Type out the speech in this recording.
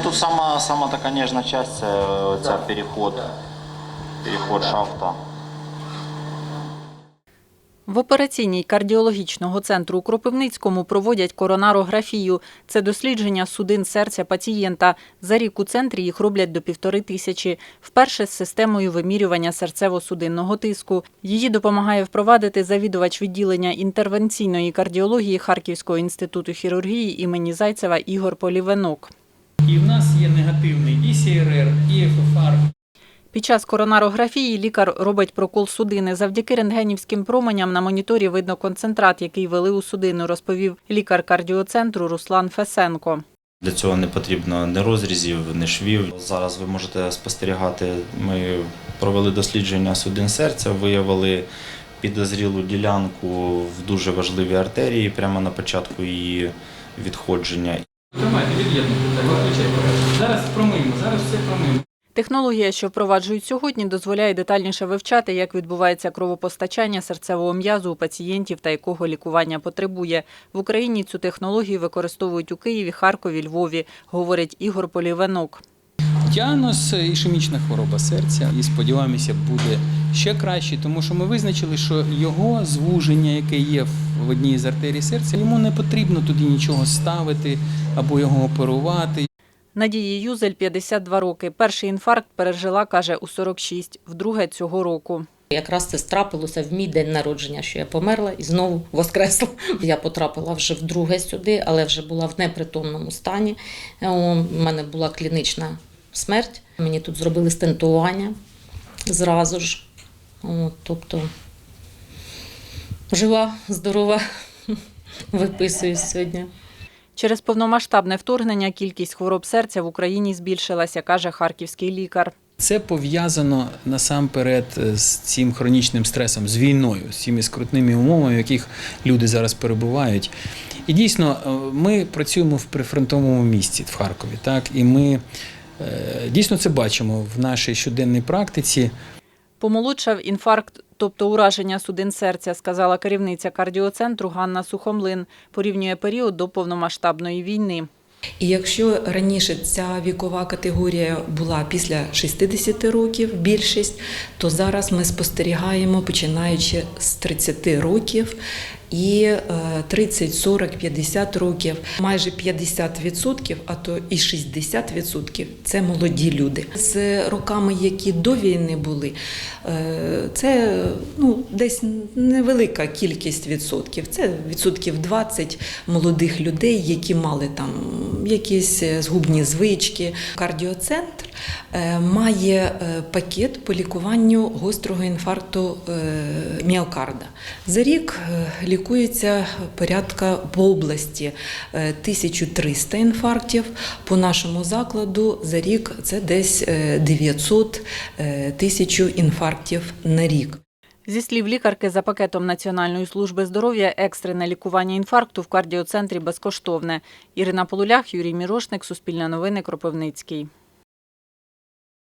ну тут сама, сама така ніжна частина, це ця переход, переход шафта. В операційній кардіологічного центру у Кропивницькому проводять коронарографію. Це дослідження судин серця пацієнта. За рік у центрі їх роблять до півтори тисячі. Вперше з системою вимірювання серцево-судинного тиску. Її допомагає впровадити завідувач відділення інтервенційної кардіології Харківського інституту хірургії імені Зайцева Ігор Полівенок. І в нас є негативний і CRR, і ФФР. Під час коронарографії лікар робить прокол судини. Завдяки рентгенівським променям на моніторі видно концентрат, який вели у судину, розповів лікар кардіоцентру Руслан Фесенко. Для цього не потрібно ні розрізів, ні швів. Зараз ви можете спостерігати. Ми провели дослідження судин серця, виявили підозрілу ділянку в дуже важливій артерії прямо на початку її відходження. Тримайте, від'єднуйте, виключайте. Зараз промиємо, зараз все промиємо. Технологія, що впроваджують сьогодні, дозволяє детальніше вивчати, як відбувається кровопостачання серцевого м'язу у пацієнтів та якого лікування потребує. В Україні цю технологію використовують у Києві, Харкові, Львові, говорить Ігор Полівенок. Діагноз – ішемічна хвороба серця. І сподіваємося, буде ще краще, тому що ми визначили, що його звуження, яке є в одній з артерій серця, йому не потрібно туди нічого ставити або його оперувати. Надії Юзель 52 роки. Перший інфаркт пережила, каже, у 46, вдруге цього року. Якраз це страпилося в мій день народження, що я померла і знову воскресла. Я потрапила вже вдруге сюди, але вже була в непритомному стані. У мене була клінічна смерть. Мені тут зробили стентування зразу ж. От, тобто жива, здорова, виписуюсь сьогодні. Через повномасштабне вторгнення кількість хвороб серця в Україні збільшилася, каже харківський лікар. Це пов'язано насамперед з цим хронічним стресом, з війною, з цими скрутними умовами, в яких люди зараз перебувають. І дійсно, е, ми працюємо в прифронтовому місті в Харкові, так і ми дійсно це бачимо в нашій щоденній практиці. Помолодшав інфаркт, тобто ураження судин серця, сказала керівниця кардіоцентру Ганна Сухомлин. Порівнює період до повномасштабної війни. І якщо раніше ця вікова категорія була після 60 років, більшість, то зараз ми спостерігаємо починаючи з 30 років і е, 30, 40, 50 років, майже 50%, а то і 60% – це молоді люди. З роками, які до війни були, е, це ну, десь невелика кількість відсотків. Це відсотків 20 молодих людей, які мали там якісь е, згубні звички. Кардіоцентр має е, пакет по лікуванню гострого інфаркту е, міокарда. За рік е, лікується порядка по області е, 1300 інфарктів. По нашому закладу за рік це десь е, 900 е, тисяч інфарктів на рік. Зі слів лікарки, за пакетом Національної служби здоров'я екстрене лікування інфаркту в кардіоцентрі безкоштовне. Ірина Полулях, Юрій Мірошник, Суспільне новини, Кропивницький.